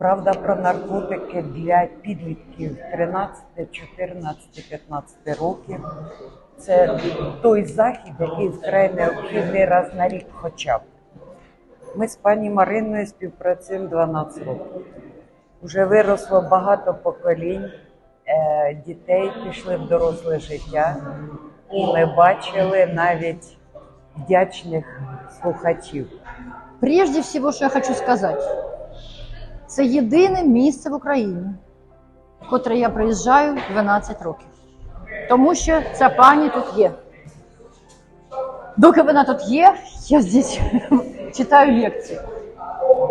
Правда про наркотики для підлітків 13, 14, 15 років. Це той захід, який вкрай необхідний раз на рік хоча б. Ми з пані Мариною співпрацюємо 12 років. Уже виросло багато поколінь, е, дітей пішли в доросле життя, і ми бачили навіть вдячних слухачів. Прежде всього, що я хочу сказати, це єдине місце в Україні, котре я приїжджаю 12 років. Тому що ця пані тут є. Доки вона тут є, я здесь читаю лекции.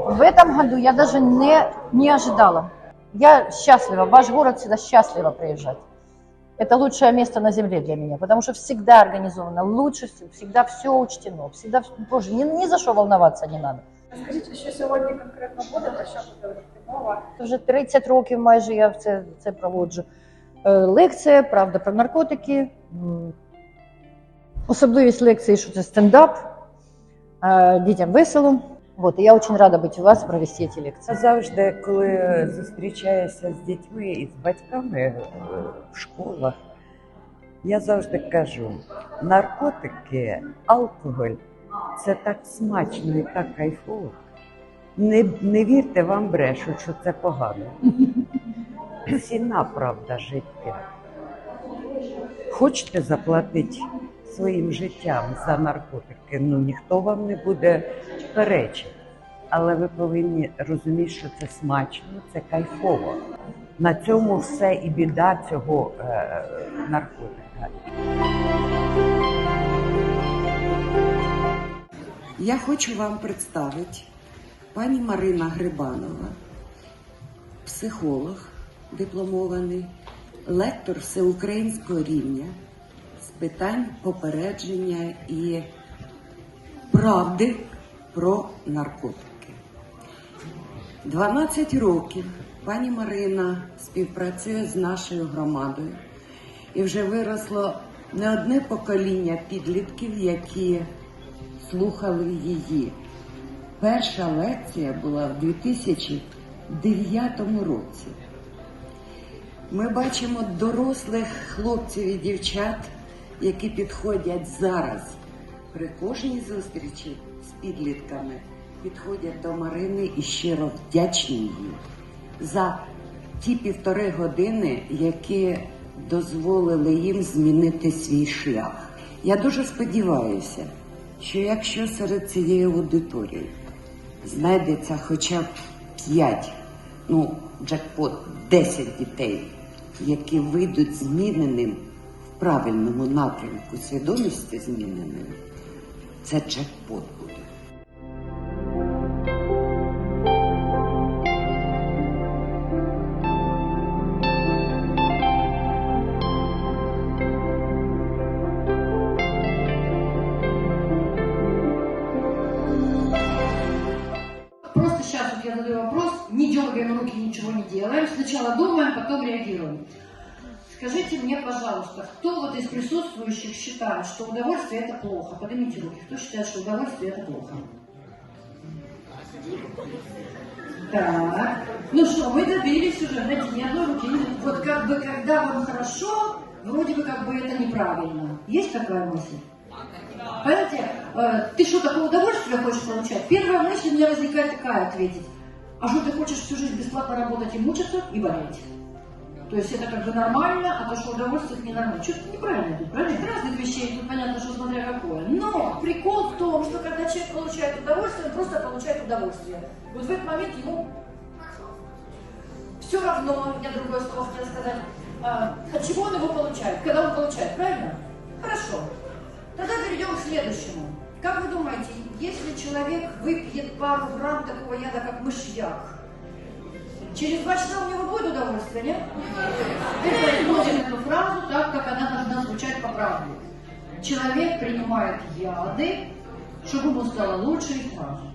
В этом году я даже не, не ожидала. Я счастлива, ваш город всегда счастлива приезжать. Это лучшее место на земле для меня, потому что всегда организовано лучше, всегда все учтено, всегда, боже, ни, ни за что волноваться не надо. Скажіть, що сьогодні конкретно буде, про що буде мова? Вже 30 років майже я в це, це проводжу. Е, Лекція, правда, про наркотики. Особливість лекції, що це стендап. Е, Дітям весело. Вот, я дуже рада бути у вас, провести ці лекції. Завжди, коли зустрічаюся з дітьми і з батьками е, в школах, я завжди кажу: наркотики, алкоголь це так смачно і так кайфово. Не, не вірте, вам брешуть, що це погано. Ціна, правда, життя. Хочете заплатити своїм життям за наркотики, ну ніхто вам не буде перечити. Але ви повинні розуміти, що це смачно, це кайфово. На цьому все і біда цього е, наркотика. Я хочу вам представити пані Марина Грибанова, психолог дипломований, лектор всеукраїнського рівня з питань попередження і правди про наркотики. 12 років пані Марина співпрацює з нашою громадою і вже виросло не одне покоління підлітків, які слухали її. Перша лекція була в 2009 році. Ми бачимо дорослих хлопців і дівчат, які підходять зараз при кожній зустрічі з підлітками, підходять до Марини і щиро вдячні їй за ті півтори години, які дозволили їм змінити свій шлях. Я дуже сподіваюся, що якщо серед цієї аудиторії знайдеться хоча б 5, ну, джекпот 10 дітей, які вийдуть зміненим в правильному напрямку свідомості зміненим, це джекпот буде. Делаем. Сначала думаем, потом реагируем. Скажите мне, пожалуйста, кто вот из присутствующих считает, что удовольствие это плохо? Поднимите руки. Кто считает, что удовольствие это плохо? Так. Ну что, мы добились уже, знаете, ни одной руки. Вот как бы, когда вам хорошо, вроде бы как бы это неправильно. Есть такая мысль? Понимаете, э, ты что, такое удовольствие хочешь получать? Первая мысль у меня возникает такая ответить. А что ты хочешь всю жизнь бесплатно работать и мучиться и болеть? То есть это как бы нормально, а то, что удовольствие, это ненормально. Что-то неправильно тут, правильно? Это разных вещей, тут понятно, что смотря какое. Но прикол в том, что когда человек получает удовольствие, он просто получает удовольствие. Вот в этот момент ему все равно, я другое слово хотела сказать, а, от чего он его получает, когда он получает, правильно? Хорошо. Тогда перейдем к следующему. Как вы думаете, если человек выпьет пару грамм такого яда, как мышьяк, через два часа у него будет удовольствие, нет? Переводим эту фразу так, как она должна звучать по правде. Человек принимает яды, чтобы ему стало лучше и сразу.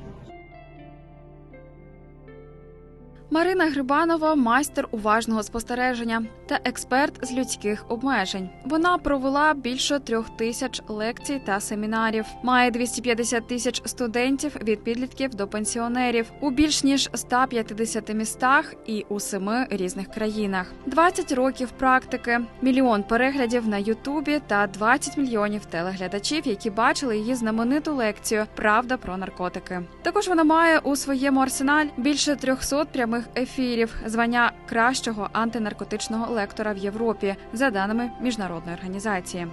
Марина Грибанова майстер уважного спостереження та експерт з людських обмежень. Вона провела більше трьох тисяч лекцій та семінарів. Має 250 тисяч студентів від підлітків до пенсіонерів у більш ніж 150 містах і у семи різних країнах. 20 років практики, мільйон переглядів на Ютубі та 20 мільйонів телеглядачів, які бачили її знамениту лекцію Правда про наркотики. Також вона має у своєму арсеналі більше 300 прямих ефірів, звання кращого антинаркотичного лектора в Європі за даними міжнародної організації.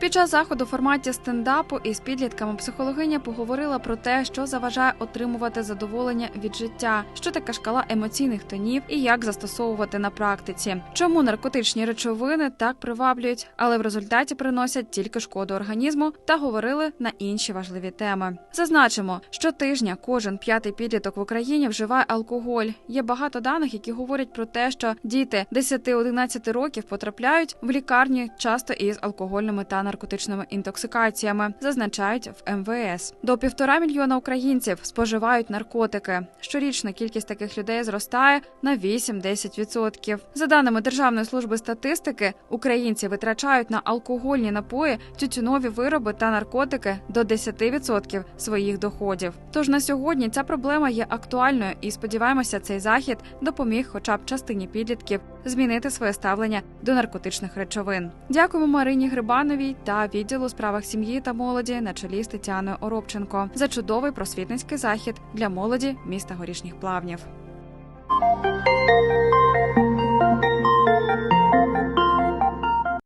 Під час заходу в форматі стендапу із підлітками психологиня поговорила про те, що заважає отримувати задоволення від життя, що таке шкала емоційних тонів і як застосовувати на практиці, чому наркотичні речовини так приваблюють, але в результаті приносять тільки шкоду організму та говорили на інші важливі теми. Зазначимо, що тижня кожен п'ятий підліток в Україні вживає алкоголь. Є багато даних, які говорять про те, що діти 10-11 років потрапляють в лікарні часто із алкогольними та наркотичними інтоксикаціями, зазначають в МВС. До півтора мільйона українців споживають наркотики. Щорічна кількість таких людей зростає на 8-10%. За даними Державної служби статистики, українці витрачають на алкогольні напої, тютюнові вироби та наркотики до 10% своїх доходів. Тож на сьогодні ця проблема є актуальною, і сподіваємося, цей захід допоміг, хоча б частині підлітків, змінити своє ставлення до наркотичних речовин. Дякуємо Марині Грибановій та відділу справах сім'ї та молоді на чолі з Тетяною Оробченко за чудовий просвітницький захід для молоді міста горішніх плавнів.